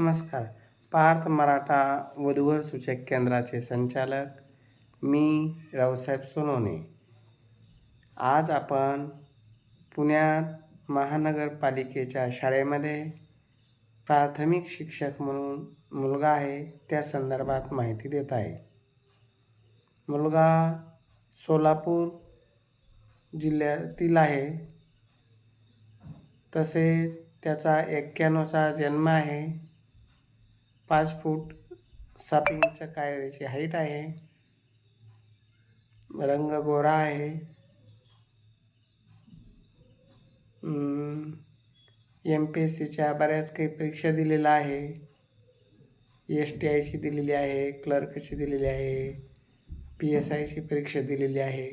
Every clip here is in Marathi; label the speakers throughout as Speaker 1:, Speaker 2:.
Speaker 1: नमस्कार. पार्थ मराठा वधूवर सूचक केंद्राचे संचालक मी रावसाहेब सोनवणे आज आपण पुण्यात महानगरपालिकेच्या शाळेमध्ये प्राथमिक शिक्षक म्हणून मुलगा आहे त्या संदर्भात माहिती देत आहे. मुलगा सोलापूर जिल्ह्यातील आहे. तसेच त्याचा एक्क्याण्णवचा जन्म आहे. पाच फूट सात इंच काय त्याची हाईट आहे? रंग गोरा आहे. एम पी एस सीच्या बऱ्याच काही परीक्षा दिलेल्या आहे. एस टी आयची दिलेली आहे क्लर्कची दिलेली आहे पी एस आयची परीक्षा दिलेली आहे.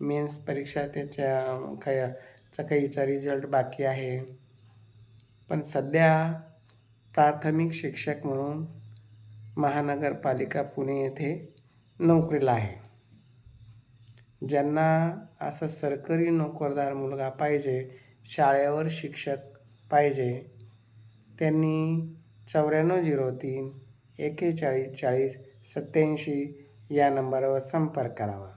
Speaker 1: मेन्स परीक्षा त्याच्या काय चा काहीचा रिझल्ट बाकी आहे. पण सध्या प्राथमिक शिक्षक म्हणून महानगरपालिका पुणे येथे नोकरीला आहे. ज्यांना असं सरकारी नोकरदार मुलगा पाहिजे शाळेवर शिक्षक पाहिजे त्यांनी चौऱ्याण्णव झिरो तीन एकेचाळीस चाळीस सत्याऐंशी या नंबरवर संपर्क करावा.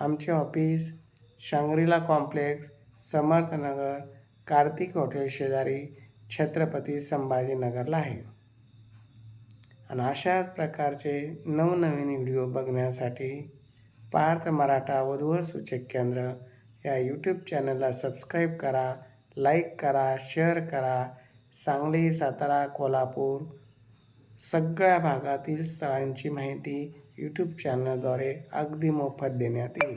Speaker 1: आमचे office Shangrila complex Samarthnagar Kartik hotel शेजारी छत्रपती संभाजीनगरला आहे. आणि अशाच प्रकारचे नवनवीन व्हिडिओ बघण्यासाठी पार्थ मराठा वधूवर सूचक केंद्र या यूट्यूब चॅनलला सबस्क्राईब करा लाईक करा शेअर करा. सांगली सातारा कोल्हापूर सगळ्या भागातील स्थळांची माहिती यूट्यूब चॅनलद्वारे अगदी मोफत देण्यात येईल.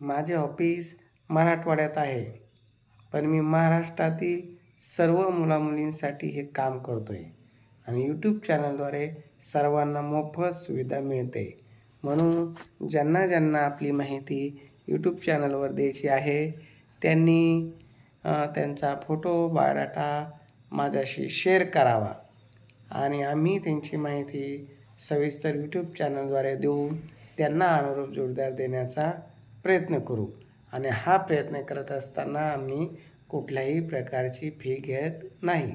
Speaker 1: माझे ऑफिस मराठवाड्यात आहे. पण मी महाराष्ट्रातील सर्व मुलामुलींसाठी हे काम करतो आहे आणि यूट्यूब चॅनलद्वारे सर्वांना मोफत सुविधा मिळते. म्हणून ज्यांना ज्यांना आपली माहिती यूट्यूब चॅनलवर द्यायची आहे त्यांनी त्यांचा फोटो बायोडाटा माझ्याशी शेअर करावा. आणि आम्ही त्यांची माहिती सविस्तर यूट्यूब चॅनलद्वारे देऊन त्यांना अनुरूप जोडदार देण्याचा प्रयत्न करू. आणि हा प्रयत्न करत असताना आम्ही कुठल्याही प्रकारची फी घेत नाही.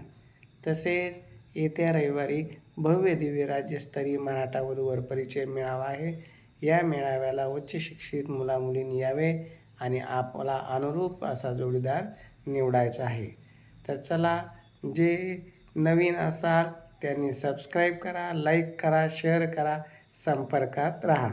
Speaker 1: तसेच येत्या रविवारी भव्य दिव्य राज्यस्तरीय मराठा वधूवर परिचय मेळावा आहे. या मेळाव्याला उच्च शिक्षित मुलामुलींनी यावे आणि आपला अनुरूप असा जोडीदार निवडायचा आहे. तर चला जे नवीन असाल त्यांनी सबस्क्राईब करा लाईक करा शेअर करा संपर्कात राहा.